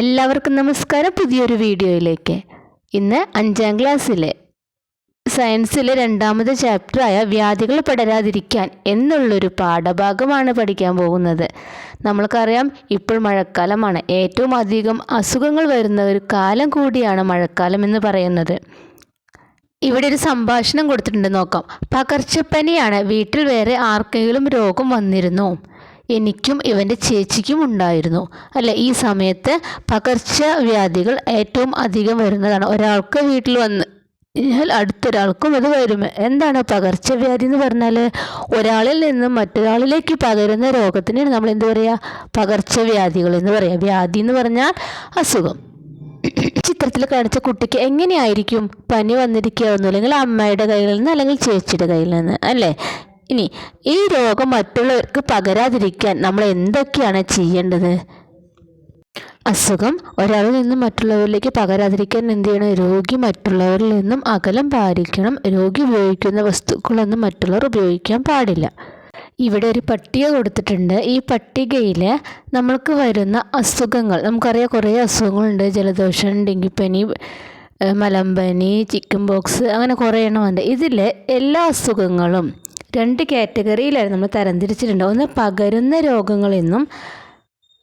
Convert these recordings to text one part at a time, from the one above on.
എല്ലാവർക്കും നമസ്കാരം. പുതിയൊരു വീഡിയോയിലേക്ക്. ഇന്ന് അഞ്ചാം ക്ലാസ്സിലെ സയൻസിലെ രണ്ടാമത്തെ ചാപ്റ്ററായ വ്യാധികൾ പടരാതിരിക്കാൻ എന്നുള്ളൊരു പാഠഭാഗമാണ് പഠിക്കാൻ പോകുന്നത്. നമ്മൾക്കറിയാം ഇപ്പോൾ മഴക്കാലമാണ്. ഏറ്റവും അധികം അസുഖങ്ങൾ വരുന്ന ഒരു കാലം കൂടിയാണ് മഴക്കാലം എന്ന് പറയുന്നത്. ഇവിടെ ഒരു സംഭാഷണം കൊടുത്തിട്ടുണ്ട്. നോക്കാം. പകർച്ചപ്പനിയാണ്. വീട്ടിൽ വേറെ ആർക്കെങ്കിലും രോഗം വന്നിരുന്നോ? എനിക്കും ഇവന്റെ ചേച്ചിക്കും ഉണ്ടായിരുന്നു. അല്ല ഈ സമയത്ത് പകർച്ചവ്യാധികൾ ഏറ്റവും അധികം വരുന്നതാണ്. ഒരാൾക്ക് വീട്ടിൽ വന്ന് കഴിഞ്ഞാൽ അടുത്തൊരാൾക്കും അത് വരും. എന്താണ് പകർച്ചവ്യാധി എന്ന് പറഞ്ഞാൽ? ഒരാളിൽ നിന്നും മറ്റൊരാളിലേക്ക് പകരുന്ന രോഗത്തിനാണ് നമ്മൾ എന്ത് പറയുക പകർച്ചവ്യാധികൾ എന്ന് പറയുക വ്യാധി എന്ന് പറഞ്ഞാൽ അസുഖം. ചിത്രത്തിൽ കാണിച്ച കുട്ടിക്ക് എങ്ങനെയായിരിക്കും പനി വന്നിരിക്കുകയെന്നോ അല്ലെങ്കിൽ അമ്മയുടെ കയ്യിൽ നിന്ന് അല്ലെങ്കിൽ ചേച്ചിയുടെ കയ്യിൽ നിന്ന് അല്ലേ? ഇനി ഈ രോഗം മറ്റുള്ളവർക്ക് പകരാതിരിക്കാൻ നമ്മൾ എന്തൊക്കെയാണ് ചെയ്യേണ്ടത്? അസുഖം ഒരാളിൽ നിന്നും മറ്റുള്ളവരിലേക്ക് പകരാതിരിക്കാൻ എന്ത് ചെയ്യണം? രോഗി മറ്റുള്ളവരിൽ നിന്നും അകലം പാലിക്കണം. രോഗി ഉപയോഗിക്കുന്ന വസ്തുക്കളൊന്നും മറ്റുള്ളവർ ഉപയോഗിക്കാൻ പാടില്ല. ഇവിടെ ഒരു പട്ടിക കൊടുത്തിട്ടുണ്ട്. ഈ പട്ടികയിൽ നമ്മൾക്ക് വരുന്ന അസുഖങ്ങൾ നമുക്കറിയാം കുറേ അസുഖങ്ങളുണ്ട്. ജലദോഷം ഡെങ്കിപ്പനി മലമ്പനി ചിക്കൻ ബോക്സ് അങ്ങനെ കുറേ എണ്ണമുണ്ട് ഇതിലെ എല്ലാ അസുഖങ്ങളും രണ്ട് കാറ്റഗറിയിലായിരുന്നു നമ്മൾ തരംതിരിച്ചിട്ടുണ്ട്. ഒന്ന് പകരുന്ന രോഗങ്ങളെന്നും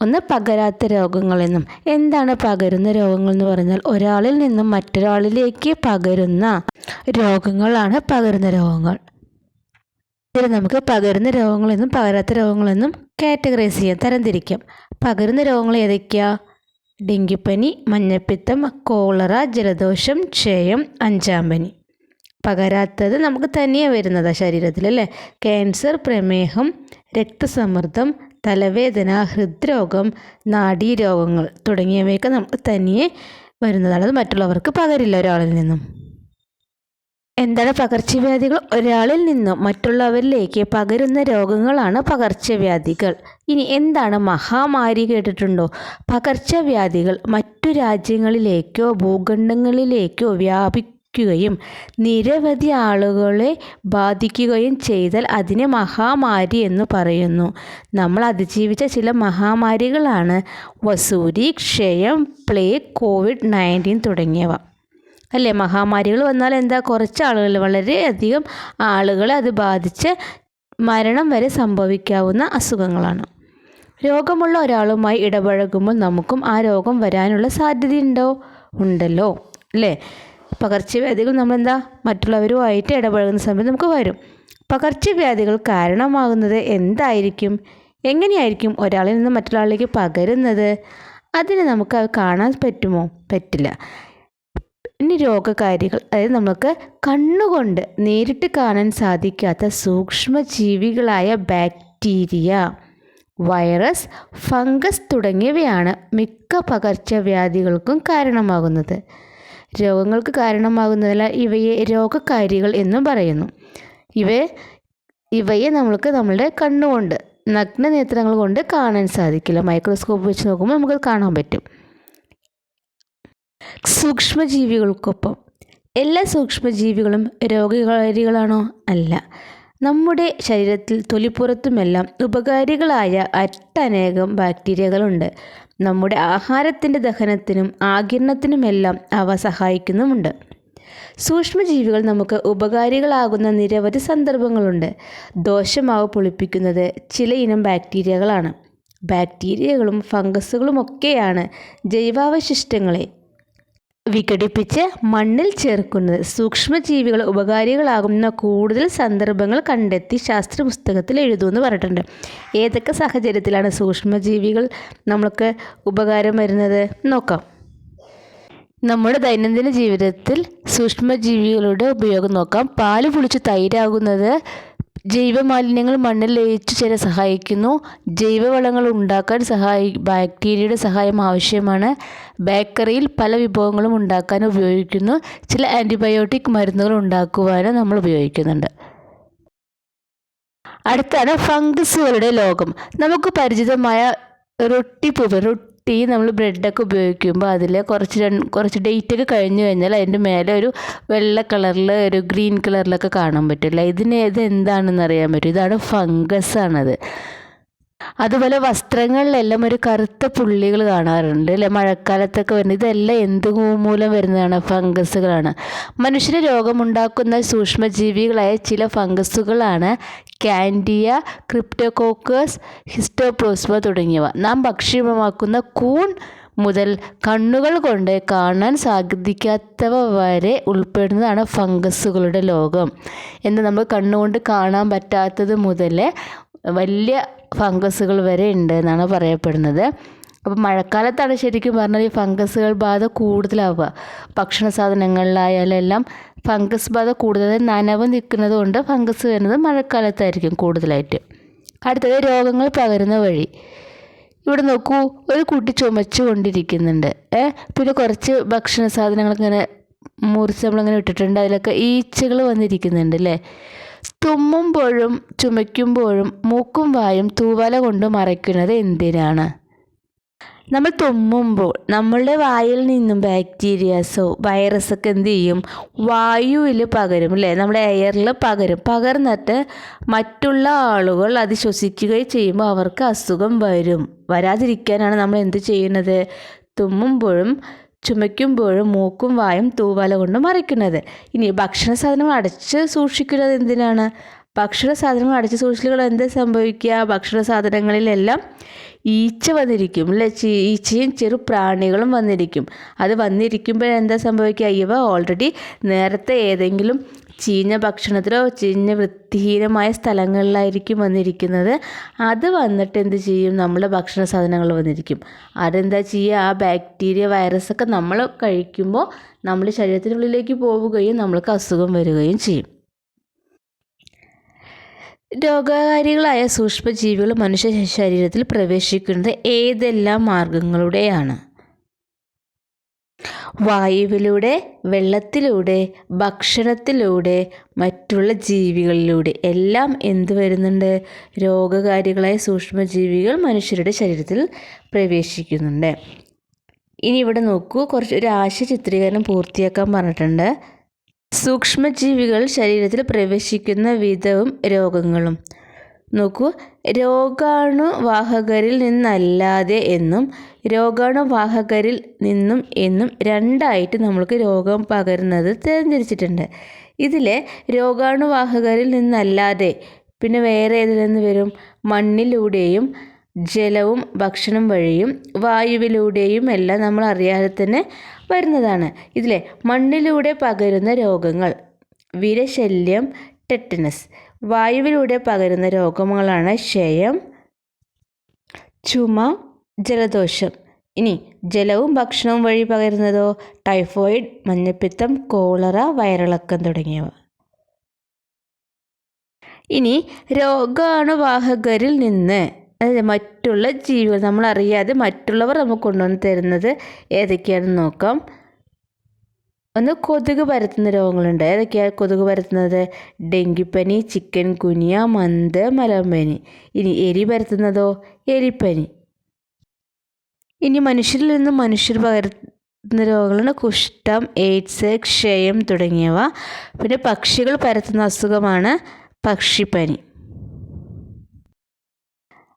ഒന്ന് പകരാത്ത രോഗങ്ങളെന്നും. എന്താണ് പകരുന്ന രോഗങ്ങൾ എന്ന് പറഞ്ഞാൽ ഒരാളിൽ നിന്നും മറ്റൊരാളിലേക്ക് പകരുന്ന രോഗങ്ങളാണ് പകരുന്ന രോഗങ്ങൾ. ഇതിൽ നമുക്ക് പകരുന്ന രോഗങ്ങളെന്നും പകരാത്ത രോഗങ്ങളെന്നും കാറ്റഗറൈസ് ചെയ്യാം തരംതിരിക്കാം. പകരുന്ന രോഗങ്ങൾ ഏതൊക്കെയാ? ഡെങ്കിപ്പനി മഞ്ഞപ്പിത്തം കോളറ ജലദോഷം ക്ഷയം അഞ്ചാം പനി. പകരാത്തത് നമുക്ക് തനിയെ വരുന്നതാണ് ശരീരത്തിൽ അല്ലേ? ക്യാൻസർ പ്രമേഹം രക്തസമ്മർദ്ദം തലവേദന ഹൃദ്രോഗം നാഡീരോഗങ്ങൾ തുടങ്ങിയവയൊക്കെ നമുക്ക് തനിയെ വരുന്നതാണ്. അത് മറ്റുള്ളവർക്ക് പകരില്ല ഒരാളിൽ നിന്നും. എന്താണ് പകർച്ചവ്യാധികൾ? ഒരാളിൽ നിന്നും മറ്റുള്ളവരിലേക്ക് പകരുന്ന രോഗങ്ങളാണ് പകർച്ചവ്യാധികൾ. ഇനി എന്താണ് മഹാമാരി കേട്ടിട്ടുണ്ടോ? പകർച്ചവ്യാധികൾ മറ്റു രാജ്യങ്ങളിലേക്കോ ഭൂഖണ്ഡങ്ങളിലേക്കോ വ്യാപിക്കുകയും നിരവധി ആളുകളെ ബാധിക്കുകയും ചെയ്താൽ അതിനെ മഹാമാരി എന്ന് പറയുന്നു. നമ്മൾ അതിജീവിച്ച ചില മഹാമാരികളാണ് വസൂരി ക്ഷയം പ്ലേഗ് കോവിഡ് നയന്റീൻ തുടങ്ങിയവ. അല്ലേ? മഹാമാരികൾ വന്നാൽ എന്താ? കുറച്ച് ആളുകൾ വളരെയധികം ആളുകളെ അത് ബാധിച്ച് മരണം വരെ സംഭവിക്കാവുന്ന അസുഖങ്ങളാണ്. രോഗമുള്ള ഒരാളുമായി ഇടപഴകുമ്പോൾ നമുക്കും ആ രോഗം വരാനുള്ള സാധ്യതയുണ്ടോ? ഉണ്ടല്ലോ. അല്ലേ? പകർച്ചവ്യാധികൾ നമ്മളെന്താ? മറ്റുള്ളവരുമായിട്ട് ഇടപഴകുന്ന സമയത്ത് നമുക്ക് വരും. പകർച്ചവ്യാധികൾ കാരണമാകുന്നത് എന്തായിരിക്കും? എങ്ങനെയായിരിക്കും ഒരാളിൽ നിന്ന് മറ്റൊരാളിലേക്ക് പകരുന്നത്? അതിന് നമുക്ക് അത് കാണാൻ പറ്റുമോ? പറ്റില്ല. ഇനി രോഗകാരികൾ അതായത് നമുക്ക് കണ്ണുകൊണ്ട് നേരിട്ട് കാണാൻ സാധിക്കാത്ത സൂക്ഷ്മജീവികളായ ബാക്ടീരിയ വൈറസ് ഫംഗസ് തുടങ്ങിയവയാണ് മിക്ക പകർച്ചവ്യാധികൾക്കും കാരണമാകുന്നത്. രോഗങ്ങൾക്ക് കാരണമാകുന്നതല്ല ഇവയെ രോഗകാരികൾ എന്നും പറയുന്നു. ഇവ ഇവയെ നമ്മൾക്ക് നമ്മളുടെ കണ്ണുകൊണ്ട് നഗ്ന നേത്രങ്ങൾ കൊണ്ട് കാണാൻ സാധിക്കില്ല. മൈക്രോസ്കോപ്പ് വെച്ച് നോക്കുമ്പോൾ നമുക്ക് കാണാൻ പറ്റും. സൂക്ഷ്മജീവികൾക്കൊപ്പം എല്ലാ സൂക്ഷ്മജീവികളും രോഗകാരികളാണോ? അല്ല. നമ്മുടെ ശരീരത്തിൽ തൊലിപ്പുറത്തുമെല്ലാം ഉപകാരികളായ അറ്റനേകം ബാക്ടീരിയകളുണ്ട്. നമ്മുടെ ആഹാരത്തിന്റെ ദഹനത്തിനും ആകിരണത്തിനുമെല്ലാം അവ സഹായിക്കുന്നുമുണ്ട്. സൂക്ഷ്മജീവികൾ നമുക്ക് ഉപകാരികളാകുന്ന നിരവധി സന്ദർഭങ്ങളുണ്ട്. ദോഷമാവ് പൊളിപ്പിക്കുന്നത് ചില ഇനം ബാക്ടീരിയകളാണ്. ബാക്ടീരിയകളും ഫംഗസുകളുമൊക്കെയാണ് ജൈവാവശിഷ്ടങ്ങളെ വിഘടിപ്പിച്ച് മണ്ണിൽ ചേർക്കുന്നത്. സൂക്ഷ്മജീവികൾ ഉപകാരികളാകുന്ന കൂടുതൽ സന്ദർഭങ്ങൾ കണ്ടെത്തി ശാസ്ത്ര പുസ്തകത്തിൽ എഴുതുമെന്ന് പറഞ്ഞിട്ടുണ്ട്. ഏതൊക്കെ സാഹചര്യത്തിലാണ് സൂക്ഷ്മജീവികൾ നമ്മൾക്ക് ഉപകാരം വരുന്നത്? നോക്കാം. നമ്മുടെ ദൈനംദിന ജീവിതത്തിൽ സൂക്ഷ്മജീവികളുടെ ഉപയോഗം നോക്കാം. പാൽ പുളിച്ച് തൈരാകുന്നത് ജൈവമാലിന്യങ്ങൾ മണ്ണിൽ ലയിച്ചു ചേരാൻ സഹായിക്കുന്നു. ജൈവവളങ്ങൾ ഉണ്ടാക്കാൻ സഹായി ബാക്ടീരിയയുടെ സഹായം ആവശ്യമാണ്. ബേക്കറിയിൽ പല വിഭവങ്ങളും ഉണ്ടാക്കാൻ ഉപയോഗിക്കുന്നു. ചില ആന്റിബയോട്ടിക് മരുന്നുകൾ ഉണ്ടാക്കുവാനും നമ്മൾ ഉപയോഗിക്കുന്നുണ്ട്. അടുത്താണ് ഫംഗസുകളുടെ ലോകം. നമുക്ക് പരിചിതമായ റൊട്ടി റൊട്ടി നമ്മൾ ബ്രെഡൊക്കെ ഉപയോഗിക്കുമ്പോൾ അതിൽ കുറച്ച് കുറച്ച് ഡേറ്റ് ഒക്കെ കഴിഞ്ഞ് കഴിഞ്ഞാൽ അതിന്റെ മേലെ ഒരു വെള്ള കളറിൽ ഒരു ഗ്രീൻ കളറിലൊക്കെ കാണാൻ പറ്റില്ല ഇതിന് ഇത് എന്താണെന്ന് അറിയാൻ പറ്റും. ഇതാണ് ഫംഗസ് ആണത് അതുപോലെ വസ്ത്രങ്ങളിലെല്ലാം ഒരു കറുത്ത പുള്ളികൾ കാണാറുണ്ട് അല്ലെ? മഴക്കാലത്തൊക്കെ വരുന്നത് ഇതെല്ലാം എന്ത് മൂലം വരുന്നതാണ്? ഫംഗസുകളാണ്. മനുഷ്യന് രോഗമുണ്ടാക്കുന്ന സൂക്ഷ്മജീവികളായ ചില ഫംഗസുകളാണ് കാൻഡിയ ക്രിപ്റ്റോകോക്കസ് ഹിസ്റ്റോപ്ലോസ്മ തുടങ്ങിയവ. നാം ഭക്ഷ്യമാക്കുന്ന കൂൺ മുതൽ കണ്ണുകൾ കൊണ്ട് കാണാൻ സാധിക്കാത്തവ വരെ ഉൾപ്പെടുന്നതാണ് ഫംഗസുകളുടെ ലോകം. എന്ന് നമ്മൾ കണ്ണുകൊണ്ട് കാണാൻ പറ്റാത്തത് മുതൽ വലിയ ഫംഗസുകൾ വരെ ഉണ്ട് എന്നാണ് പറയപ്പെടുന്നത്. അപ്പോൾ മഴക്കാലത്താണ് ശരിക്കും പറഞ്ഞാൽ ഈ ഫംഗസുകൾ ബാധ കൂടുതലാവുക. ഭക്ഷണ സാധനങ്ങളിലായാലെല്ലാം ഫംഗസ് ബാധ കൂടുതൽ നനവ് നിൽക്കുന്നത് കൊണ്ട് ഫംഗസ് വരുന്നത് മഴക്കാലത്തായിരിക്കും കൂടുതലായിട്ട്. അടുത്തത് രോഗങ്ങൾ പകരുന്ന വഴി. ഇവിടെ നോക്കൂ ഒരു കുട്ടി ചുമച്ചു കൊണ്ടിരിക്കുന്നുണ്ട് പിന്നെ കുറച്ച് ഭക്ഷണ സാധനങ്ങളൊക്കെ ഇങ്ങനെ മുറിച്ച് നമ്മളിങ്ങനെ ഇട്ടിട്ടുണ്ട്. അതിലൊക്കെ ഈച്ചകൾ വന്നിരിക്കുന്നുണ്ട് അല്ലേ? തുമ്മുമ്പോഴും ചുമയ്ക്കുമ്പോഴും മൂക്കും വായും തൂവല കൊണ്ട് മറയ്ക്കുന്നത് എന്തിനാണ്? നമ്മൾ തുമ്മുമ്പോൾ നമ്മളുടെ വായിൽ നിന്നും ബാക്ടീരിയാസോ വൈറസൊക്കെ എന്ത് ചെയ്യും? വായുവിൽ പകരും അല്ലേ? നമ്മുടെ എയറിൽ പകരും. പകർന്നിട്ട് മറ്റുള്ള ആളുകൾ അത് ശ്വസിക്കുകയും ചെയ്യുമ്പോൾ അവർക്ക് അസുഖം വരും. വരാതിരിക്കാനാണ് നമ്മൾ എന്ത് ചെയ്യുന്നത്? തുമ്മുമ്പോഴും ചുമയ്ക്കുമ്പോഴും മൂക്കും വായും തൂവാല കൊണ്ട് മറിക്കുന്നത്. ഇനി ഭക്ഷണ സാധനം അടച്ച് സൂക്ഷിക്കുന്നത് എന്തിനാണ്? ഭക്ഷണ സാധനങ്ങൾ അടച്ച് സൂക്ഷിക്കുക എന്ത് സംഭവിക്കുക? ഭക്ഷണ സാധനങ്ങളിലെല്ലാം ഈച്ച വന്നിരിക്കും അല്ലെ ഈച്ചയും ചെറു പ്രാണികളും വന്നിരിക്കും. അത് വന്നിരിക്കുമ്പോൾ എന്താ സംഭവിക്കുക? ഇവ ഓൾറെഡി നേരത്തെ ഏതെങ്കിലും ചീഞ്ഞ ഭക്ഷണത്തിലോ ചീഞ്ഞ വൃത്തിഹീനമായ സ്ഥലങ്ങളിലായിരിക്കും വന്നിരിക്കുന്നത്. അത് വന്നിട്ട് എന്ത് ചെയ്യും? നമ്മുടെ ഭക്ഷണ സാധനങ്ങൾ വന്നിരിക്കും. അതെന്താ ചെയ്യുക ആ ബാക്ടീരിയ വൈറസൊക്കെ നമ്മൾ കഴിക്കുമ്പോൾ നമ്മുടെ ശരീരത്തിനുള്ളിലേക്ക് പോവുകയും നമ്മൾക്ക് അസുഖം വരികയും ചെയ്യും. രോഗകാരികളായ സൂക്ഷ്മജീവികൾ മനുഷ്യ ശരീരത്തിൽ പ്രവേശിക്കുന്നത് ഏതെല്ലാം മാർഗങ്ങളുടെയാണ്? വായുവിലൂടെ വെള്ളത്തിലൂടെ ഭക്ഷണത്തിലൂടെ മറ്റുള്ള ജീവികളിലൂടെ. എല്ലാം എന്ത് വരുന്നുണ്ട്? രോഗകാരികളായ സൂക്ഷ്മജീവികൾ മനുഷ്യരുടെ ശരീരത്തിൽ പ്രവേശിക്കുന്നുണ്ട്. ഇനി ഇവിടെ നോക്കൂ. കുറച്ച് ഒരു ആശയ ചിത്രീകരണം പൂർത്തിയാക്കാൻ പറഞ്ഞിട്ടുണ്ട്. സൂക്ഷ്മജീവികൾ ശരീരത്തിൽ പ്രവേശിക്കുന്ന വിധവും രോഗങ്ങളും. നോക്കൂ. രോഗാണുവാഹകരിൽ നിന്നല്ലാതെ എന്നും രോഗാണുവാഹകരിൽ നിന്നും എന്നും രണ്ടായിട്ട് നമ്മൾക്ക് രോഗം പകരുന്നത് തിരഞ്ഞെടുത്തിട്ടുണ്ട്. ഇതിലെ രോഗാണുവാഹകരിൽ നിന്നല്ലാതെ പിന്നെ വേറെ ഏതിൽ നിന്ന് വരും? മണ്ണിലൂടെയും ജലവും ഭക്ഷണം വഴിയും വായുവിലൂടെയും എല്ലാം നമ്മൾ അറിയാതെ തന്നെ വരുന്നതാണ്. ഇതിലെ മണ്ണിലൂടെ പകരുന്ന രോഗങ്ങൾ വിരശല്യം ടെറ്റനസ്. വായുവിലൂടെ പകരുന്ന രോഗങ്ങളാണ് ക്ഷയം ചുമ ജലദോഷം. ഇനി ജലവും ഭക്ഷണവും വഴി പകരുന്നതോ? ടൈഫോയിഡ് മഞ്ഞപ്പിത്തം കോളറ വയറിളക്കം തുടങ്ങിയവ. ഇനി രോഗാണുവാഹകരിൽ നിന്ന് മറ്റുള്ള ജീവികൾ നമ്മളറിയാതെ മറ്റുള്ളവർ നമുക്ക് കൊണ്ടുവന്ന് തരുന്നത് ഏതൊക്കെയാണെന്ന് നോക്കാം. ഒന്ന് കൊതുക് പരത്തുന്ന രോഗങ്ങളുണ്ട്. ഏതൊക്കെയാണ് കൊതുക് പരത്തുന്നത്? ഡെങ്കിപ്പനി ചിക്കൻ കുനിയ മന്ത് മലമ്പനി. ഇനി എരി പരത്തുന്നതോ? എലിപ്പനി. ഇനി മനുഷ്യരിൽ നിന്ന് മനുഷ്യർ പകരുന്ന രോഗങ്ങളാണ് കുഷ്ഠം എയ്ഡ്സ് ക്ഷയം തുടങ്ങിയവ. പിന്നെ പക്ഷികൾ പരത്തുന്ന അസുഖമാണ് പക്ഷിപ്പനി.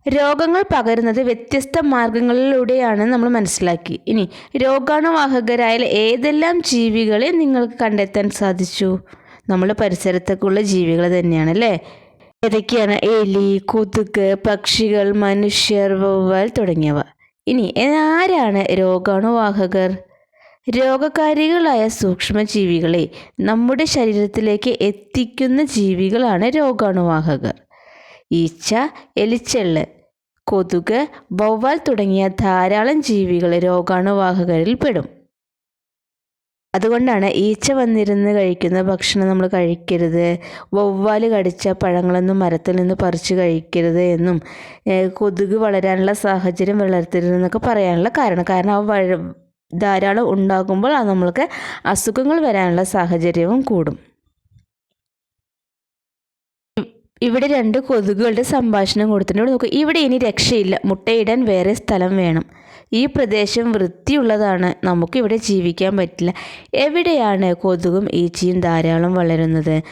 രോഗങ്ങൾ പകരുന്നത് വ്യത്യസ്ത മാർഗങ്ങളിലൂടെയാണ് നമ്മൾ മനസ്സിലാക്കി. ഇനി രോഗാണുവാഹകരായ ഏതെല്ലാം ജീവികളെ നിങ്ങൾക്ക് കണ്ടെത്താൻ സാധിച്ചു? നമ്മുടെ പരിസരത്തൊക്കെയുള്ള ജീവികൾ തന്നെയാണ് അല്ലേ? ഏതൊക്കെയാണ്? എലി കൊതുക് പക്ഷികൾ മനുഷ്യർ വവ്വാൽ തുടങ്ങിയവ. ഇനി ആരാണ് രോഗാണുവാഹകർ? രോഗകാരികളായ സൂക്ഷ്മജീവികളെ നമ്മുടെ ശരീരത്തിലേക്ക് എത്തിക്കുന്ന ജീവികളാണ് രോഗാണുവാഹകർ. ഈച്ച എലിച്ചെള്ള് കൊതുക് വവ്വാൽ തുടങ്ങിയ ധാരാളം ജീവികൾ രോഗാണുവാഹകരിൽ പെടും. അതുകൊണ്ടാണ് ഈച്ച വന്നിരുന്ന് കഴിക്കുന്ന ഭക്ഷണം നമ്മൾ കഴിക്കരുത്. വവ്വാൽ കടിച്ച പഴങ്ങളൊന്നും മരത്തിൽ നിന്ന് പറിച്ച് കഴിക്കരുത് എന്നും കൊതുക് വളരാനുള്ള സാഹചര്യം വളർത്തരുതെന്നൊക്കെ പറയാനുള്ള കാരണം. കാരണം ആ ധാരാളം ഉണ്ടാകുമ്പോൾ അത് നമ്മൾക്ക് അസുഖങ്ങൾ വരാനുള്ള സാഹചര്യവും കൂടും. ഇവിടെ രണ്ട് കൊതുകുകളുടെ സംഭാഷണം കൊടുത്തിട്ടുണ്ട്. നോക്കൂ ഇവിടെ ഇനി രക്ഷയില്ല. മുട്ടയിടാൻ വേറെ സ്ഥലം വേണം. ഈ പ്രദേശം വൃത്തിയുള്ളതാണ്. നമുക്കിവിടെ ജീവിക്കാൻ പറ്റില്ല. എവിടെയാണ് കൊതുകും ഈച്ചയും ധാരാളം വളരുന്നത്?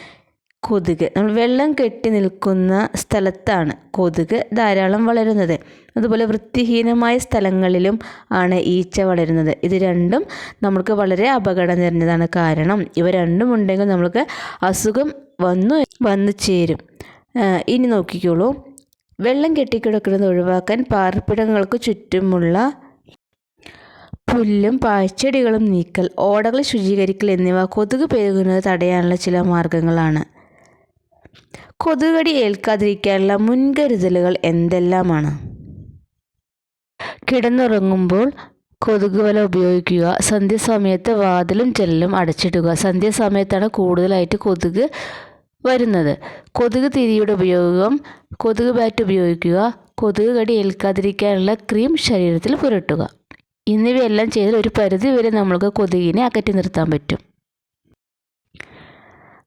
കൊതുക്. നമ്മൾ വെള്ളം കെട്ടി നിൽക്കുന്ന സ്ഥലത്താണ് കൊതുക് ധാരാളം വളരുന്നത്. അതുപോലെ വൃത്തിഹീനമായ സ്ഥലങ്ങളിലും ആണ് ഈച്ച വളരുന്നത്. ഇത് രണ്ടും നമുക്ക് വളരെ അപകടം നിറഞ്ഞതാണ്. കാരണം ഇവ രണ്ടും ഉണ്ടെങ്കിൽ നമ്മൾക്ക് അസുഖം വന്നു വന്നു ചേരും. ഇനി നോക്കിക്കോളൂ. വെള്ളം കെട്ടിക്കിടക്കുന്നത് ഒഴിവാക്കാൻ പാർപ്പിടങ്ങൾക്ക് ചുറ്റുമുള്ള പുല്ലും പാഴ്ചെടികളും നീക്കൽ ഓടകൾ ശുചീകരിക്കൽ എന്നിവ കൊതുക് പെരുകുന്നത് തടയാനുള്ള ചില മാർഗങ്ങളാണ്. കൊതുകടി ഏൽക്കാതിരിക്കാനുള്ള മുൻകരുതലുകൾ എന്തെല്ലാമാണ്? കിടന്നുറങ്ങുമ്പോൾ കൊതുക് വല ഉപയോഗിക്കുക സന്ധ്യാസമയത്ത് വാതിലും ജനലും അടച്ചിടുക. സന്ധ്യാസമയത്താണ് കൂടുതലായിട്ട് കൊതുക് വരുന്നത്. കൊതുക് തിരിയുടെ ഉപയോഗം കൊതുക് ബാറ്റ് ഉപയോഗിക്കുക കൊതുക് കടി ഏൽക്കാതിരിക്കാനുള്ള ക്രീം ശരീരത്തിൽ പുരട്ടുക. എന്നിവയെല്ലാം ചെയ്താൽ ഒരു പരിധി വരെ നമ്മൾക്ക് കൊതുകിനെ അകറ്റി നിർത്താൻ പറ്റും.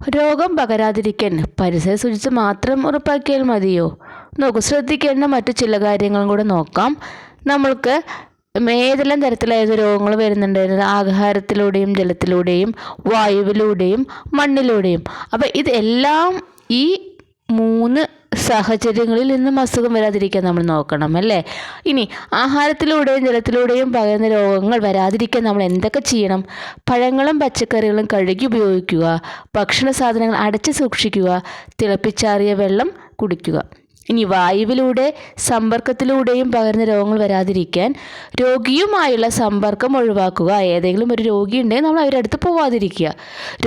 രോഗം പകരാതിരിക്കാൻ പരിസര ശുചിത്വം മാത്രം ഉറപ്പാക്കിയാൽ മതിയോ? നോക്കൂ ശ്രദ്ധിക്കേണ്ട മറ്റു ചില കാര്യങ്ങളും കൂടെ നോക്കാം. നമ്മൾക്ക് ഏതെല്ലാം തരത്തിലായത് രോഗങ്ങൾ വരുന്നുണ്ടായിരുന്നത് ആഹാരത്തിലൂടെയും ജലത്തിലൂടെയും വായുവിലൂടെയും മണ്ണിലൂടെയും. അപ്പോൾ ഇതെല്ലാം ഈ മൂന്ന് സാഹചര്യങ്ങളിൽ നിന്നും അസുഖം വരാതിരിക്കാൻ നമ്മൾ നോക്കണം അല്ലേ? ഇനി ആഹാരത്തിലൂടെയും ജലത്തിലൂടെയും പകരുന്ന രോഗങ്ങൾ വരാതിരിക്കാൻ നമ്മൾ എന്തൊക്കെ ചെയ്യണം? പഴങ്ങളും പച്ചക്കറികളും കഴുകി ഉപയോഗിക്കുക ഭക്ഷണ സാധനങ്ങൾ അടച്ചു സൂക്ഷിക്കുക തിളപ്പിച്ചാറിയ വെള്ളം കുടിക്കുക. ഇനി വായുവിലൂടെ സമ്പർക്കത്തിലൂടെയും പകരുന്ന രോഗങ്ങൾ വരാതിരിക്കാൻ രോഗിയുമായുള്ള സമ്പർക്കം ഒഴിവാക്കുക. ഏതെങ്കിലും ഒരു രോഗി ഉണ്ടെങ്കിൽ നമ്മൾ അവരുടെ അടുത്ത് പോവാതിരിക്കുക.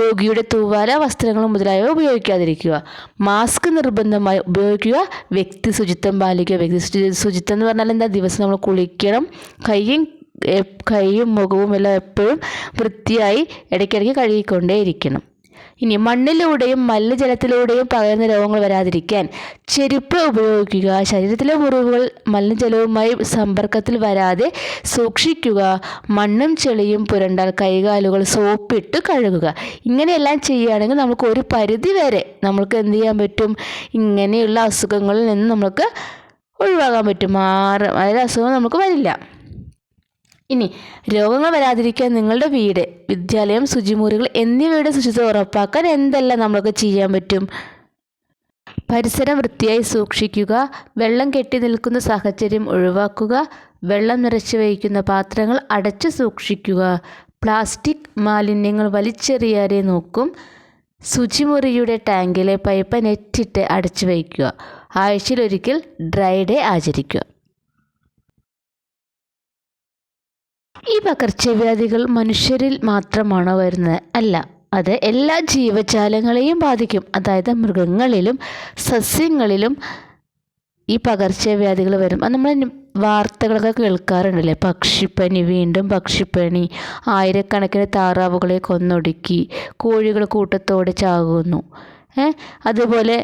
രോഗിയുടെ തൂവാല വസ്ത്രങ്ങൾ മുതലായവ ഉപയോഗിക്കാതിരിക്കുക. മാസ്ക് നിർബന്ധമായി ഉപയോഗിക്കുക. വ്യക്തി ശുചിത്വം പാലിക്കുക. വ്യക്തി ശുചിത്വം എന്ന് പറഞ്ഞാൽ എന്താ? ദിവസം നമ്മൾ കുളിക്കണം. കൈയും കൈയും മുഖവും എല്ലാം എപ്പോഴും വൃത്തിയായി ഇടയ്ക്കിടയ്ക്ക് കഴുകിക്കൊണ്ടേയിരിക്കണം. ഇനി മണ്ണിലൂടെയും മലിനജലത്തിലൂടെയും പകരുന്ന രോഗങ്ങൾ വരാതിരിക്കാൻ ചെരുപ്പ് ഉപയോഗിക്കുക ശരീരത്തിലെ മുറിവുകൾ മലിനജലവുമായി സമ്പർക്കത്തിൽ വരാതെ സൂക്ഷിക്കുക മണ്ണും ചെളിയും പുരണ്ടാൽ കൈകാലുകൾ സോപ്പിട്ട് കഴുകുക. ഇങ്ങനെയെല്ലാം ചെയ്യുകയാണെങ്കിൽ നമുക്ക് ഒരു പരിധി വരെ നമ്മൾക്ക് എന്ത് ചെയ്യാൻ പറ്റും? ഇങ്ങനെയുള്ള അസുഖങ്ങളിൽ നിന്ന് നമുക്ക് ഒഴിവാക്കാൻ പറ്റും. മാറും അതായത് അസുഖം നമുക്ക് വരില്ല. ഇനി രോഗങ്ങൾ വരാതിരിക്കാൻ നിങ്ങളുടെ വീട് വിദ്യാലയം ശുചിമുറികൾ എന്നിവയുടെ ശുചിത്വം ഉറപ്പാക്കാൻ എന്തെല്ലാം നമ്മൾക്ക് ചെയ്യാൻ പറ്റും? പരിസരം വൃത്തിയായി സൂക്ഷിക്കുക വെള്ളം കെട്ടി നിൽക്കുന്ന സാഹചര്യം ഒഴിവാക്കുക വെള്ളം നിറച്ചു വഹിക്കുന്ന പാത്രങ്ങൾ അടച്ചു സൂക്ഷിക്കുക പ്ലാസ്റ്റിക് മാലിന്യങ്ങൾ വലിച്ചെറിയാതെ നോക്കും ശുചിമുറിയുടെ ടാങ്കിലെ പൈപ്പ് നെറ്റിട്ട് അടച്ചു വയ്ക്കുക ആഴ്ചയിലൊരിക്കൽ ഡ്രൈ ഡേ ആചരിക്കുക. ഈ പകർച്ചവ്യാധികൾ മനുഷ്യരിൽ മാത്രമാണ് വരുന്നത്? അല്ല അത് എല്ലാ ജീവജാലങ്ങളെയും ബാധിക്കും. അതായത് മൃഗങ്ങളിലും സസ്യങ്ങളിലും ഈ പകർച്ചവ്യാധികൾ വരും. അത് നമ്മൾ വാർത്തകളൊക്കെ കേൾക്കാറുണ്ടല്ലേ? പക്ഷിപ്പനി വീണ്ടും പക്ഷിപ്പനി ആയിരക്കണക്കിന് താറാവുകളെ കൊന്നൊടുക്കി കോഴികൾ കൂട്ടത്തോടെ ചാകുന്നു. അതുപോലെ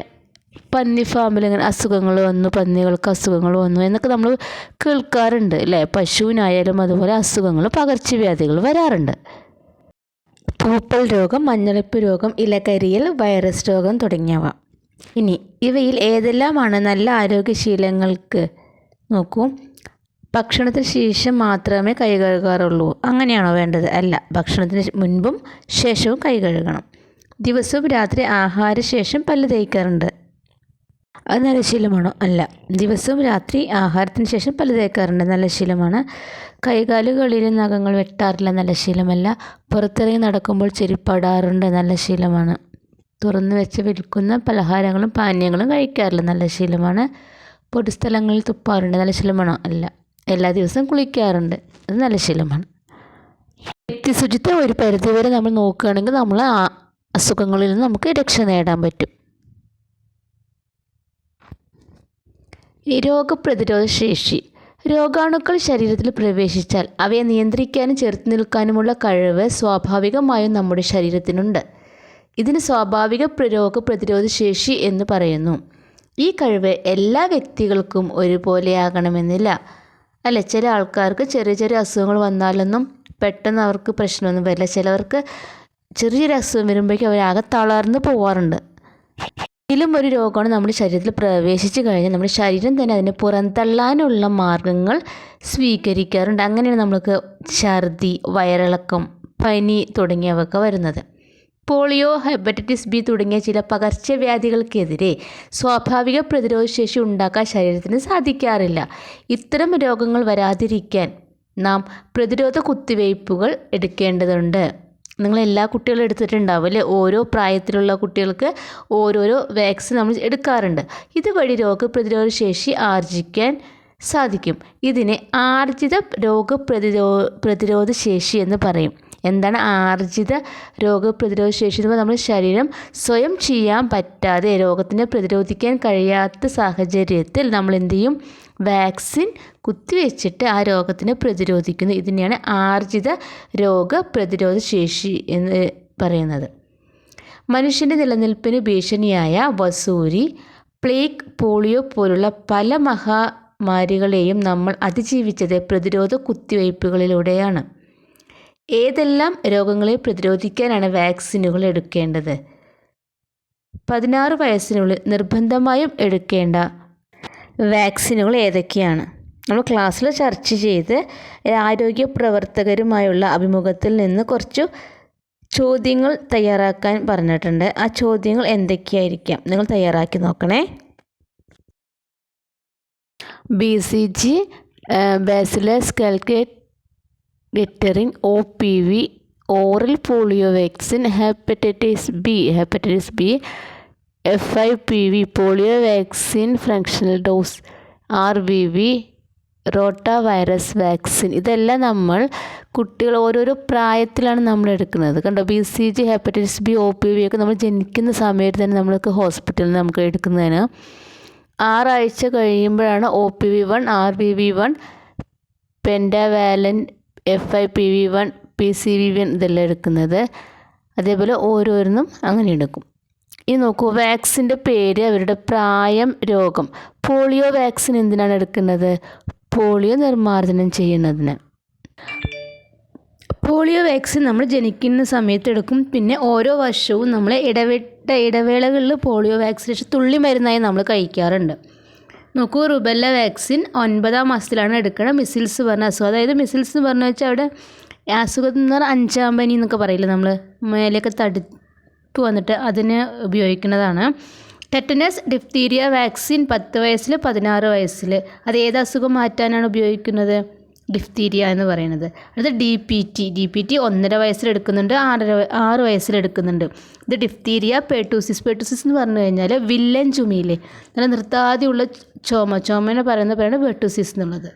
പന്നി ഫാമിൽ ഇങ്ങനെ അസുഖങ്ങൾ വന്നു പന്നികൾക്ക് അസുഖങ്ങൾ വന്നു എന്നൊക്കെ നമ്മൾ കേൾക്കാറുണ്ട് അല്ലേ? പശുവിനായാലും അതുപോലെ അസുഖങ്ങൾ പകർച്ചവ്യാധികൾ വരാറുണ്ട്. പൂപ്പൽ രോഗം മഞ്ഞളിപ്പ് രോഗം ഇലകരിയൽ വൈറസ് രോഗം തുടങ്ങിയവ. ഇനി ഇവയിൽ ഏതെല്ലാമാണ് നല്ല ആരോഗ്യശീലങ്ങൾക്ക്? നോക്കൂ. ഭക്ഷണത്തിന് ശേഷം മാത്രമേ കൈ കഴുകാറുള്ളൂ. അങ്ങനെയാണോ വേണ്ടത്? അല്ല ഭക്ഷണത്തിന് മുൻപും ശേഷവും കൈ കഴുകണം. ദിവസവും രാത്രി ആഹാരശേഷം പല്ല് തേക്കാറുണ്ട്. അത് നല്ല ശീലമാണോ? അല്ല. ദിവസവും രാത്രി ആഹാരത്തിന് ശേഷം പല തേക്കാറുണ്ട് നല്ല ശീലമാണ്. കൈകാലുകളിൽ നഖങ്ങൾ വെട്ടാറില്ല. നല്ല ശീലമല്ല. പുറത്തിറങ്ങി നടക്കുമ്പോൾ ചെരിപ്പാടാറുണ്ട് നല്ല ശീലമാണ്. തുറന്നു വെച്ച് വിൽക്കുന്ന പലഹാരങ്ങളും പാനീയങ്ങളും കഴിക്കാറില്ല. നല്ല ശീലമാണ്. പൊതുസ്ഥലങ്ങളിൽ തുപ്പാറുണ്ട്. നല്ല ശീലമാണോ? അല്ല. എല്ലാ ദിവസവും കുളിക്കാറുണ്ട്. അത് നല്ല ശീലമാണ്. വ്യക്തി ശുചിത്വം ഒരു പരിധിവരെ നമ്മൾ നോക്കുകയാണെങ്കിൽ നമ്മൾ അസുഖങ്ങളിൽ നിന്ന് നമുക്ക് രക്ഷ നേടാൻ പറ്റും. രോഗപ്രതിരോധ ശേഷി രോഗാണുക്കൾ ശരീരത്തിൽ പ്രവേശിച്ചാൽ അവയെ നിയന്ത്രിക്കാനും ചെറുത്തു നിൽക്കാനുമുള്ള കഴിവ് സ്വാഭാവികമായും നമ്മുടെ ശരീരത്തിനുണ്ട്. ഇതിന് സ്വാഭാവിക രോഗപ്രതിരോധ ശേഷി എന്ന് പറയുന്നു. ഈ കഴിവ് എല്ലാ വ്യക്തികൾക്കും ഒരുപോലെയാകണമെന്നില്ല. അല്ല? ചില ആൾക്കാർക്ക് ചെറിയ ചെറിയ അസുഖങ്ങൾ വന്നാലൊന്നും പെട്ടെന്ന് അവർക്ക് പ്രശ്നമൊന്നും വരില്ല. ചിലവർക്ക് ചെറിയ ചെറിയ അസുഖം വരുമ്പോഴേക്കും അവരാകെ തളർന്ന് പോവാറുണ്ട്. ഏതെങ്കിലും ഒരു രോഗമാണ് നമ്മുടെ ശരീരത്തിൽ പ്രവേശിച്ച് കഴിഞ്ഞാൽ നമ്മുടെ ശരീരം തന്നെ അതിനെ പുറന്തള്ളാനുള്ള മാർഗങ്ങൾ സ്വീകരിക്കാറുണ്ട്. അങ്ങനെയാണ് നമ്മൾക്ക് ഛർദി വയറിളക്കം പനി തുടങ്ങിയവയൊക്കെ വരുന്നത്. പോളിയോ ഹെപ്പറ്റൈറ്റിസ് ബി തുടങ്ങിയ ചില പകർച്ചവ്യാധികൾക്കെതിരെ സ്വാഭാവിക പ്രതിരോധശേഷി ഉണ്ടാക്കാൻ ശരീരത്തിന് സാധിക്കാറില്ല. ഇത്തരം രോഗങ്ങൾ വരാതിരിക്കാൻ നാം പ്രതിരോധ കുത്തിവയ്പ്പുകൾ എടുക്കേണ്ടതുണ്ട്. നിങ്ങൾ എല്ലാ കുട്ടികളും എടുത്തിട്ടുണ്ടാവും അല്ലേ? ഓരോ പ്രായത്തിലുള്ള കുട്ടികൾക്ക് ഓരോരോ വാക്സിൻ നമ്മൾ എടുക്കാറുണ്ട്. ഇതുവഴി രോഗപ്രതിരോധ ശേഷി ആർജിക്കാൻ സാധിക്കും. ഇതിനെ ആർജിത രോഗപ്രതിരോ പ്രതിരോധ ശേഷി എന്ന് പറയും. എന്താണ് ആർജിത രോഗപ്രതിരോധ ശേഷി എന്ന് നമ്മുടെ ശരീരം സ്വയം ചെയ്യാൻ പറ്റാതെ രോഗത്തിനെ പ്രതിരോധിക്കാൻ കഴിയാത്ത സാഹചര്യത്തിൽ നമ്മൾ എന്ത് ചെയ്യും? വാക്സിൻ കുത്തിവെച്ചിട്ട് ആ രോഗത്തിനെ പ്രതിരോധിക്കുന്നു. ഇതിനെയാണ് ആർജിത രോഗ പ്രതിരോധ ശേഷി എന്ന് പറയുന്നത്. മനുഷ്യന്റെ നിലനിൽപ്പിന് ഭീഷണിയായ വസൂരി പ്ലേഗ് പോളിയോ പോലുള്ള പല മഹാമാരികളെയും നമ്മൾ അതിജീവിച്ചത് പ്രതിരോധ കുത്തിവയ്പ്പുകളിലൂടെയാണ്. ഏതെല്ലാം രോഗങ്ങളെ പ്രതിരോധിക്കാനാണ് വാക്സിനുകൾ എടുക്കേണ്ടത്? പതിനാറ് വയസ്സിനുള്ളിൽ നിർബന്ധമായും എടുക്കേണ്ട വാക്സിനുകൾ ഏതൊക്കെയാണ്? നമ്മൾ ക്ലാസ്സിൽ ചർച്ച ചെയ്ത് ആരോഗ്യ പ്രവർത്തകരുമായുള്ള അഭിമുഖത്തിൽ നിന്ന് കുറച്ച് ചോദ്യങ്ങൾ തയ്യാറാക്കാൻ പറഞ്ഞിട്ടുണ്ട്. ആ ചോദ്യങ്ങൾ എന്തൊക്കെയായിരിക്കാം? നിങ്ങൾ തയ്യാറാക്കി നോക്കണേ. B C G bacillus Calmette O P V oral polio vaccine hepatitis B hepatitis B F I P V polio vaccine fractional dose R B V rota virus vaccine ഇതെല്ലാം നമ്മൾ കുട്ടികൾ ഓരോരോ പ്രായത്തിലാണ് നമ്മൾ എടുക്കുന്നത്. കണ്ടോ? B C G hepatitis B O P V ഒക്കെ നമ്മൾ ജനിക്കുന്ന സമയത്ത് തന്നെ നമ്മൾക്ക് ഹോസ്പിറ്റലിൽ നമുക്ക് എടുക്കുന്നതിന് ആറാഴ്ച കഴിയുമ്പോഴാണ് O P V one R V V one pentavalent F I P V one P C V one ഇതെല്ലാം എടുക്കുന്നത്. അതേപോലെ ഓരോരുന്നും അങ്ങനെ എടുക്കും. ഇനി നോക്കൂ വാക്സിന്റെ പേര് അവരുടെ പ്രായം രോഗം. പോളിയോ വാക്സിൻ എന്തിനാണ് എടുക്കുന്നത്? പോളിയോ നിർമ്മാർജനം ചെയ്യുന്നതിന്. പോളിയോ വാക്സിൻ നമ്മൾ ജനിക്കുന്ന സമയത്ത് എടുക്കും. പിന്നെ ഓരോ വർഷവും നമ്മൾ ഇടവിട്ട ഇടവേളകളിൽ പോളിയോ വാക്സിനേഷൻ തുള്ളി മരുന്നായി നമ്മൾ കഴിക്കാറുണ്ട്. നോക്കൂ റുബെല്ല വാക്സിൻ ഒൻപതാം മാസത്തിലാണ് എടുക്കണം. മിസിൽസ് പറഞ്ഞ അസുഖം. അതായത് മിസിൽസ് എന്ന് പറഞ്ഞു വെച്ചാൽ അവിടെ അസുഖം എന്ന് പറഞ്ഞാൽ അഞ്ചാം പനി എന്നൊക്കെ പറയില്ലേ നമ്മൾ മേലെയൊക്കെ തടുപ്പ് വന്നിട്ട് അതിന് ഉപയോഗിക്കുന്നതാണ്. ടെറ്റനസ് ഡിഫ്തീരിയ വാക്സിൻ പത്ത് വയസ്സിൽ പതിനാറ് വയസ്സിൽ അത് ഏത് അസുഖം മാറ്റാനാണ് ഉപയോഗിക്കുന്നത്? ഡിഫ്തീരിയ എന്ന് പറയുന്നത്. അടുത്ത D P T D P T ഒന്നര വയസ്സിലെടുക്കുന്നുണ്ട് ആറര ആറ് വയസ്സിലെടുക്കുന്നുണ്ട് ഇത് ഡിഫ്തീരിയ പേട്ടൂസിസ് പേട്ടൂസിസ് എന്ന് പറഞ്ഞു കഴിഞ്ഞാൽ വില്ലൻ ചുമയില്ലേ? നല്ല നിർത്താതെയുള്ള ചുമ ചുമനെ പറയുന്ന പേരാണ് പേട്ടൂസിസ് എന്നുള്ളത്.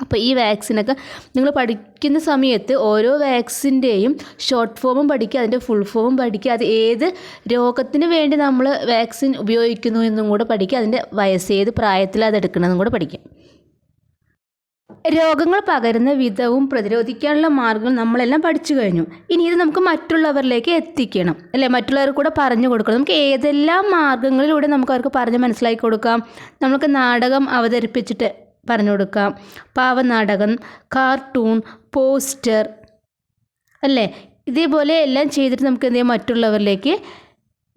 അപ്പോൾ ഈ വാക്സിനൊക്കെ നിങ്ങൾ പഠിക്കുന്ന സമയത്ത് ഓരോ വാക്സിന്റെയും ഷോർട്ട് ഫോമും പഠിക്കുക അതിന്റെ ഫുൾ ഫോമും പഠിക്കുക അത് ഏത് രോഗത്തിന് വേണ്ടി നമ്മൾ വാക്സിൻ ഉപയോഗിക്കുന്നു എന്നും കൂടെ പഠിക്കുക അതിന്റെ വയസ്സ് ഏത് പ്രായത്തിൽ അത് എടുക്കണമെന്നും കൂടെ പഠിക്കുക. രോഗങ്ങൾ പകരുന്ന വിധവും പ്രതിരോധിക്കാനുള്ള മാർഗങ്ങൾ നമ്മളെല്ലാം പഠിച്ചു കഴിഞ്ഞു. ഇനി ഇത് നമുക്ക് മറ്റുള്ളവരിലേക്ക് എത്തിക്കണം. അല്ലേ? മറ്റുള്ളവർക്ക് കൂടെ പറഞ്ഞു കൊടുക്കണം. നമുക്ക് ഏതെല്ലാം മാർഗങ്ങളിലൂടെ നമുക്ക് അവർക്ക് പറഞ്ഞ് മനസ്സിലാക്കി കൊടുക്കാം. നമുക്ക് നാടകം അവതരിപ്പിച്ചിട്ട് പറഞ്ഞു കൊടുക്കാം പാവനാടകം കാർട്ടൂൺ പോസ്റ്റർ അല്ലേ? ഇതേപോലെ എല്ലാം ചെയ്തിട്ട് നമുക്ക് എന്ത് ചെയ്യാം? മറ്റുള്ളവരിലേക്ക്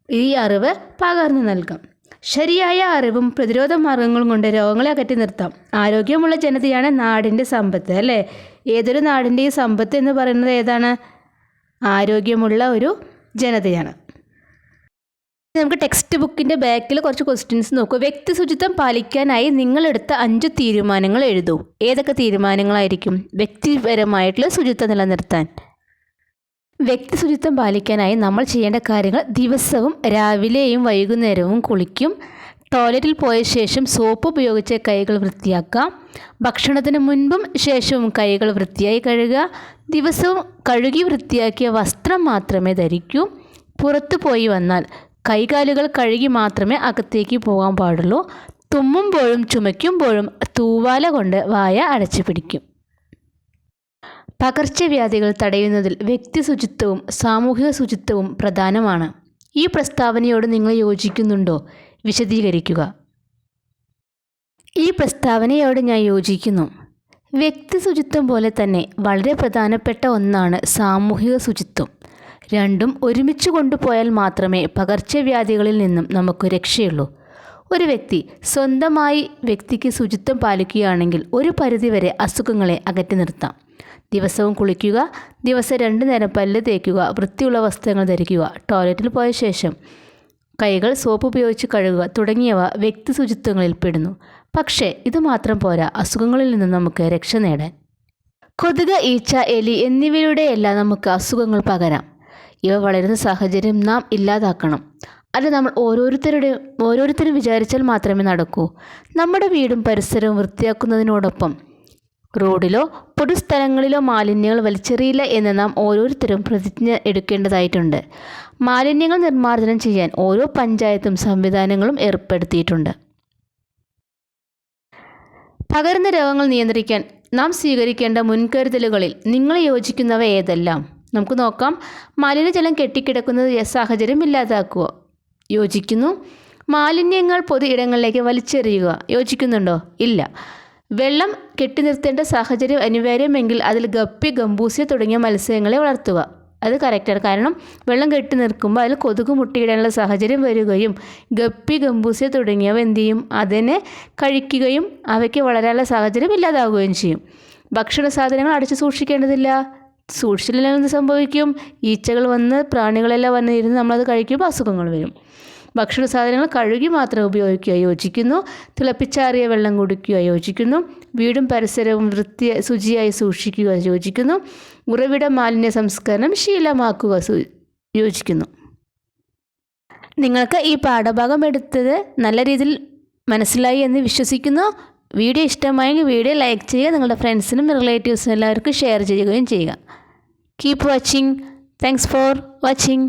ഈ അറിവ് പകർന്നു നൽകാം. ശരിയായ അറിവും പ്രതിരോധ മാർഗങ്ങളും കൊണ്ട് രോഗങ്ങളെ അകറ്റി നിർത്താം. ആരോഗ്യമുള്ള ജനതയാണ് നാടിന്റെ സമ്പത്ത് അല്ലേ? ഏതൊരു നാടിന്റെയും സമ്പത്ത് എന്ന് പറയുന്നത് ഏതാണ്? ആരോഗ്യമുള്ള ഒരു ജനതയാണ്. നമുക്ക് ടെക്സ്റ്റ് ബുക്കിന്റെ ബാക്കിൽ കുറച്ച് ക്വസ്റ്റ്യൻസ് നോക്കൂ. വ്യക്തി ശുചിത്വം പാലിക്കാനായി നിങ്ങളെടുത്ത അഞ്ച് തീരുമാനങ്ങൾ എഴുതൂ. ഏതൊക്കെ തീരുമാനങ്ങളായിരിക്കും? വ്യക്തിപരമായിട്ടുള്ള ശുചിത്വം നിലനിർത്താൻ. വ്യക്തി ശുചിത്വം പാലിക്കാനായി നമ്മൾ ചെയ്യേണ്ട കാര്യങ്ങൾ ദിവസവും രാവിലെയും വൈകുന്നേരവും കുളിക്കും. ടോയ്ലറ്റിൽ പോയ ശേഷം സോപ്പ് ഉപയോഗിച്ച് കൈകൾ വൃത്തിയാക്കാം ഭക്ഷണത്തിന് മുൻപും ശേഷവും കൈകൾ വൃത്തിയായി കഴുകുക. ദിവസവും കഴുകി വൃത്തിയാക്കിയ വസ്ത്രം മാത്രമേ ധരിക്കൂ. പുറത്തു പോയി വന്നാൽ കൈകാലുകൾ കഴുകി മാത്രമേ അകത്തേക്ക് പോകാൻ പാടുള്ളൂ. തുമ്മുമ്പോഴും ചുമയ്ക്കുമ്പോഴും തൂവാല കൊണ്ട് വായ അടച്ചു പിടിക്കും. പകർച്ചവ്യാധികൾ തടയുന്നതിൽ വ്യക്തി ശുചിത്വവും സാമൂഹിക ശുചിത്വവും പ്രധാനമാണ്. ഈ പ്രസ്താവനയോട് നിങ്ങൾ യോജിക്കുന്നുണ്ടോ? വിശദീകരിക്കുക. ഈ പ്രസ്താവനയോട് ഞാൻ യോജിക്കുന്നു. വ്യക്തി ശുചിത്വം പോലെ തന്നെ വളരെ പ്രധാനപ്പെട്ട ഒന്നാണ് സാമൂഹിക ശുചിത്വം. രണ്ടും ഒരുമിച്ച് കൊണ്ടുപോയാൽ മാത്രമേ പകർച്ചവ്യാധികളിൽ നിന്നും നമുക്ക് രക്ഷയുള്ളൂ. ഒരു വ്യക്തി സ്വന്തമായി വ്യക്തിക്ക് ശുചിത്വം പാലിക്കുകയാണെങ്കിൽ ഒരു പരിധിവരെ അസുഖങ്ങളെ അകറ്റി നിർത്താം. ദിവസവും കുളിക്കുക ദിവസം രണ്ട് നേരം പല്ല് തേക്കുക വൃത്തിയുള്ള വസ്ത്രങ്ങൾ ധരിക്കുക ടോയ്ലറ്റിൽ പോയ ശേഷം കൈകൾ സോപ്പ് ഉപയോഗിച്ച് കഴുകുക തുടങ്ങിയവ വ്യക്തി ശുചിത്വങ്ങളിൽ പെടുന്നു. പക്ഷേ ഇത് മാത്രം പോരാ അസുഖങ്ങളിൽ നിന്ന് നമുക്ക് രക്ഷ നേടാൻ. കൊതുക് ഈച്ച എലി എന്നിവയിലൂടെയെല്ലാം നമുക്ക് അസുഖങ്ങൾ പകരാം. ഇവ വളരുന്ന സാഹചര്യം നാം ഇല്ലാതാക്കണം. അത് നമ്മൾ ഓരോരുത്തരുടെ ഓരോരുത്തരും വിചാരിച്ചാൽ മാത്രമേ നടക്കൂ. നമ്മുടെ വീടും പരിസരവും വൃത്തിയാക്കുന്നതിനോടൊപ്പം റോഡിലോ പൊതുസ്ഥലങ്ങളിലോ മാലിന്യങ്ങൾ വലിച്ചെറിയില്ല എന്ന് നാം ഓരോരുത്തരും പ്രതിജ്ഞ എടുക്കേണ്ടതായിട്ടുണ്ട്. മാലിന്യങ്ങൾ നിർമ്മാർജനം ചെയ്യാൻ ഓരോ പഞ്ചായത്തും സംവിധാനങ്ങളും ഏർപ്പെടുത്തിയിട്ടുണ്ട്. പകരുന്ന രോഗങ്ങൾ നിയന്ത്രിക്കാൻ നാം സ്വീകരിക്കേണ്ട മുൻകരുതലുകളിൽ നിങ്ങൾ യോജിക്കുന്നവ ഏതെല്ലാം? നമുക്ക് നോക്കാം. മലിനജലം കെട്ടിക്കിടക്കുന്നത് സാഹചര്യം ഇല്ലാതാക്കുക. യോജിക്കുന്നു. മാലിന്യങ്ങൾ പൊതു ഇടങ്ങളിലേക്ക് വലിച്ചെറിയുക. യോജിക്കുന്നുണ്ടോ? ഇല്ല. വെള്ളം കെട്ടി നിർത്തേണ്ട സാഹചര്യം അനിവാര്യമെങ്കിൽ അതിൽ ഗപ്പി ഗംബൂസിയ തുടങ്ങിയ മത്സ്യങ്ങളെ വളർത്തുക. അത് കറക്റ്റാണ് കാരണം വെള്ളം കെട്ടി നിൽക്കുമ്പോൾ അതിൽ കൊതുക് മുട്ടിയിടാനുള്ള സാഹചര്യം വരികയും ഗപ്പി ഗംബൂസിയ തുടങ്ങിയവ എന്ത് ചെയ്യും? അതിനെ കഴിക്കുകയും അവയ്ക്ക് വളരാനുള്ള സാഹചര്യം ഇല്ലാതാവുകയും ചെയ്യും. ഭക്ഷണ സാധനങ്ങൾ അടച്ചു സൂക്ഷിക്കേണ്ടതില്ല. സൂക്ഷിച്ചില്ലെങ്കിൽ എന്ത് സംഭവിക്കും. ഈച്ചകൾ വന്ന് പ്രാണികളെല്ലാം വന്ന് ഇരുന്ന് നമ്മളത് കഴിക്കുമ്പോൾ അസുഖങ്ങൾ വരും. ഭക്ഷണ സാധനങ്ങൾ കഴുകി മാത്രം ഉപയോഗിക്കുക യോജിക്കുന്നു. തിളപ്പിച്ചാറിയ വെള്ളം കുടിക്കുക യോജിക്കുന്നു. വീടും പരിസരവും വൃത്തി ശുചിയായി സൂക്ഷിക്കുക യോജിക്കുന്നു. ഉറവിട മാലിന്യ സംസ്കരണം ശീലമാക്കുക യോജിക്കുന്നു. നിങ്ങൾക്ക് ഈ പാഠഭാഗം എടുത്തത് നല്ല രീതിയിൽ മനസ്സിലായി എന്ന് വിശ്വസിക്കുന്നു. വീഡിയോ ഇഷ്ടമായെങ്കിൽ വീഡിയോ ലൈക്ക് ചെയ്യുക നിങ്ങളുടെ ഫ്രണ്ട്സിനും റിലേറ്റീവ്സിനും എല്ലാവർക്കും ഷെയർ ചെയ്യുകയും ചെയ്യുക. Keep watching thanks for watching